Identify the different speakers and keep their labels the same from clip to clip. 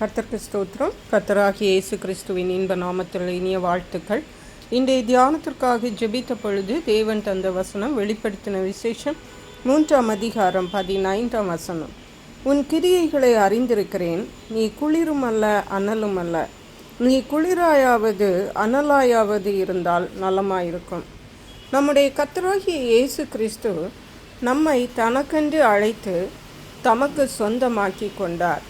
Speaker 1: கர்த்தருக்கு ஸ்தோத்திரம். கர்த்தராகி இயேசு கிறிஸ்துவின் இன்ப நாமத்தில் இனிய வாழ்த்துக்கள். இன்றைய தியானத்திற்காக ஜெபித்த பொழுது தேவன் தந்த வசனம் வெளிப்படுத்தின விசேஷம் மூன்றாம் அதிகாரம் பதினைந்தாம் வசனம். உன் கிரியைகளை அறிந்திருக்கிறேன். நீ குளிரும் அல்ல அனலும் அல்ல நீ குளிராயாவது அனலாயாவது இருந்தால் நலமாயிருக்கும். நம்முடைய கர்த்தராகிய இயேசு கிறிஸ்து நம்மை தனக்கென்று அழைத்து தமக்கு சொந்தமாக்கி கொண்டார்.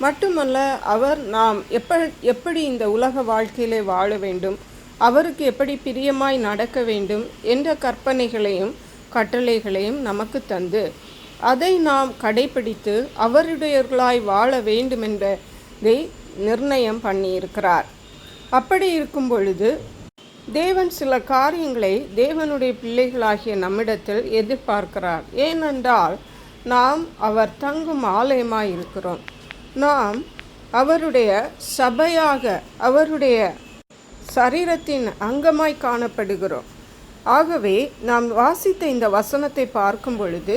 Speaker 1: மட்டுமல்ல அவர் நாம் எப்ப எப்படி இந்த உலக வாழ்க்கையிலே வாழ வேண்டும் அவருக்கு எப்படி பிரியமாய் நடக்க வேண்டும் என்ற கற்பனைகளையும் கட்டளைகளையும் நமக்கு தந்து அதை நாம் கடைபிடித்து அவருடையவர்களாய் வாழ வேண்டும் என்பதை நிர்ணயம் பண்ணியிருக்கிறார். அப்படி இருக்கும் பொழுது தேவன் சில காரியங்களை தேவனுடைய பிள்ளைகளாகிய நம்மிடத்தில் எதிர்பார்க்கிறார். ஏனென்றால் நாம் அவர் தங்கும் ஆலயமாய் இருக்கிறோம் நாம் அவருடைய சபையாக அவருடைய சரீரத்தின் அங்கமாய் காணப்படுகிறோம். ஆகவே நாம் வாசித்த இந்த வசனத்தை பார்க்கும் பொழுது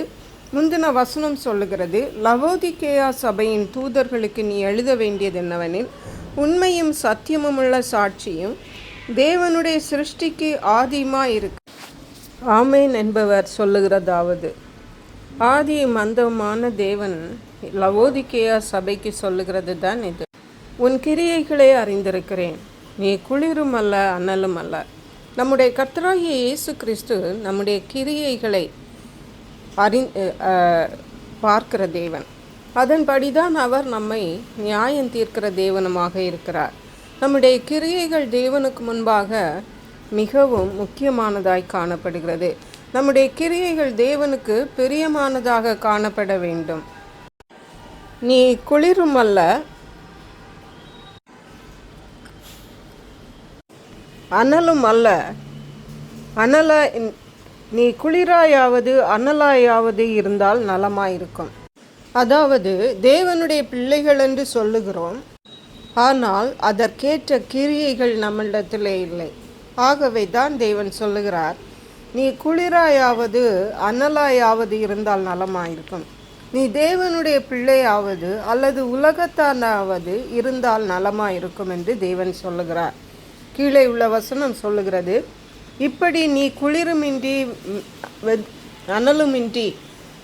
Speaker 1: முந்தின வசனம் சொல்லுகிறது லவோதிகேயா சபையின் தூதர்களுக்கு நீ எழுத வேண்டியது என்னவெனில் உண்மையும் சத்தியமும் உள்ள சாட்சியும் தேவனுடைய சிருஷ்டிக்கு ஆதிமாக இருக்கு ஆமேன் என்பவர் சொல்லுகிறதாவது ஆதி மந்தமான தேவன் லவோதிகேயா சபைக்கு சொல்லுகிறது தான் இது. உன் கிரியைகளை அறிந்திருக்கிறேன். நீ குளிரும் அல்ல அனலும் அல்ல. நம்முடைய கர்த்தராகிய இயேசு கிறிஸ்து நம்முடைய கிரியைகளை அறி பார்க்கிற தேவன். அதன்படிதான் அவர் நம்மை நியாயம் தீர்க்கிற தேவனுமாக இருக்கிறார். நம்முடைய கிரியைகள் தேவனுக்கு முன்பாக மிகவும் முக்கியமானதாய் காணப்படுகிறது. நம்முடைய கிரியைகள் தேவனுக்கு பிரியமானதாக காணப்பட வேண்டும். நீ குளிரும் அல்ல. அனலும் அல்ல. அனல நீ குளிராயாவது அனலாயாவது இருந்தால் நலமாயிருக்கும். அதாவது தேவனுடைய பிள்ளைகள் என்று சொல்லுகிறோம். ஆனால் அதற்கேற்ற கிரியைகள் நம்மளிடத்திலே இல்லை. ஆகவே தான் தேவன் சொல்லுகிறார் நீ குளிராயாவது அனலாயாவது இருந்தால் நலமாயிருக்கும். நீ தேவனுடைய பிள்ளையாவது அல்லது உலகத்தானாவது இருந்தால் நலமாக இருக்கும் என்று தேவன் சொல்லுகிறார். கீழே உள்ள வசனம் சொல்லுகிறது இப்படி நீ குளிருமின்றி ம், வெத்- அனலுமின்றி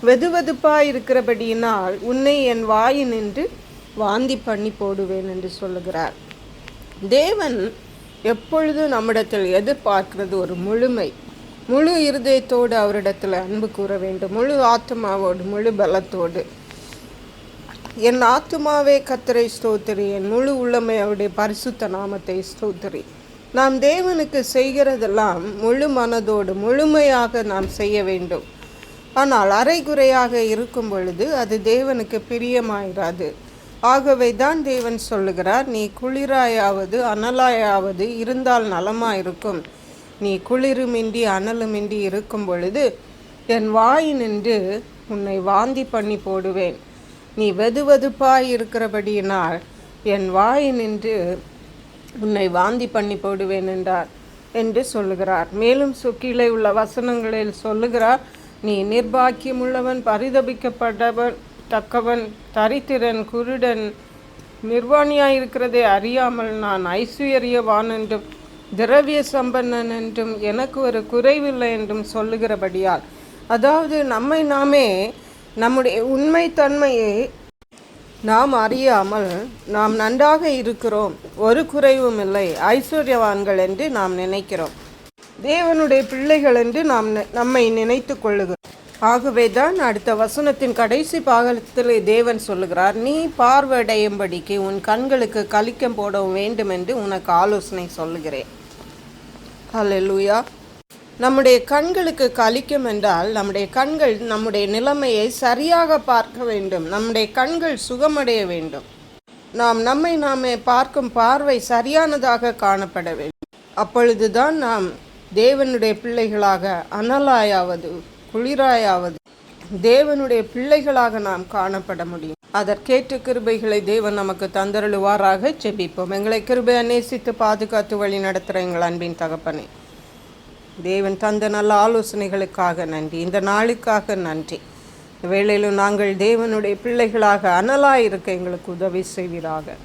Speaker 1: வெதுவெதுப்பாய் இருக்கிறபடியினால் உன்னை என் வாயினின்று வாந்தி பண்ணி போடுவேன் என்று சொல்லுகிறார். தேவன் எப்பொழுதும் நம்மிடத்தில் எதிர்பார்க்கிறது ஒரு முழுமை. முழு இருதயத்தோடு அவரிடத்தில் அன்பு கூற வேண்டும். முழு ஆத்மாவோடு முழு பலத்தோடு. என் ஆத்மாவே கத்தரை ஸ்தோத்திரி. என் முழு உள்ளமை அவருடைய பரிசுத்த நாமத்தை ஸ்தோத்திரி. நாம் தேவனுக்கு செய்கிறதெல்லாம் முழு மனதோடு முழுமையாக நாம் செய்ய வேண்டும். ஆனால் அரைகுறையாக இருக்கும் பொழுது அது தேவனுக்கு பிரியமாயிராது. ஆகவே தான் தேவன் சொல்லுகிறார் நீ குளிராயாவது அனலாயாவது இருந்தால் நலமாயிருக்கும். நீ குளிருமின்றி அனலுமின்றி இருக்கும் பொழுது என் வாயினின்று உன்னை வாந்தி பண்ணி போடுவேன். நீ வெதுவெதுப்பாய் இருக்கிறபடியினால் என் வாய் நின்று உன்னை வாந்தி பண்ணி போடுவேன் என்றார் என்று சொல்லுகிறார். மேலும் சுக்கீழே உள்ள வசனங்களில் சொல்லுகிறார் நீ நிர்பாக்கியமுள்ளவன் பரிதபிக்கப்பட்டவன் தக்கவன் தரித்திரன் குருடன் நிர்வாணியாயிருக்கிறதை அறியாமல் நான் ஐஸ்வர்யவான் என்றும் திரவிய சம்பன்னன் என்றும் எனக்கு ஒரு குறைவில்லை என்றும் சொல்லுகிறபடியால் அதாவது நம்மை நாமே நம்முடைய உண்மைத்தன்மையை நாம் அறியாமல் நாம் நன்றாக இருக்கிறோம் ஒரு குறைவும் இல்லை ஐஸ்வர்யவான்கள் என்று நாம் நினைக்கிறோம். தேவனுடைய பிள்ளைகள் என்று நாம் நம்மை நினைத்து கொள்ளுகிறோம். ஆகவே தான் அடுத்த வசனத்தின் கடைசி பாகத்தில் தேவன் சொல்லுகிறார் நீ பார்வையடையும்படிக்கு உன் கண்களுக்கு கலிக்கம் போட வேண்டும் என்று உனக்கு ஆலோசனை சொல்லுகிறேன். ஹalleluya. நம்முடைய கண்களுக்கு கலிக்கும் என்றால் நம்முடைய கண்கள் நம்முடைய நிலைமையை சரியாக பார்க்க வேண்டும். நம்முடைய கண்கள் சுகமடைய வேண்டும். நாம் நம்மை நாமே பார்க்கும் பார்வை சரியானதாக காணப்பட வேண்டும். அப்பொழுதுதான் நாம் தேவனுடைய பிள்ளைகளாக அனலாயாவது குளிராயாவது தேவனுடைய பிள்ளைகளாக நாம் காணப்பட முடியும். அதற்கேற்ற கிருபைகளை தேவன் நமக்கு தந்தருளுவாராக ஜெபிப்போம். எங்களை கிருபை நேசித்து பாதுகாத்து வழி நடத்துகிற எங்கள் அன்பின் தகப்பனே. தேவன் தந்த நல்ல ஆலோசனைகளுக்காக நன்றி. இந்த நாளுக்காக நன்றி. வேளையிலும் நாங்கள் தேவனுடைய பிள்ளைகளாக அனலாய் இருக்க எங்களுக்கு உதவி செய்வீராக.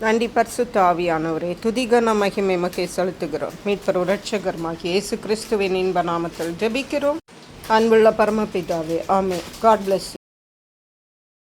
Speaker 1: நன்றி பர்சு தாவியானவரே துதிகன மகிமை மக்கை செலுத்துகிறோம். மீட்பர் இரட்சகர்மாகி இயேசு கிறிஸ்துவின் இன்ப நாமத்தில் ஜெபிக்கிறோம். അൻപുള്ള പരമപിതാവേ ആമേ ഗാഡ് ബ്ലെസ് യു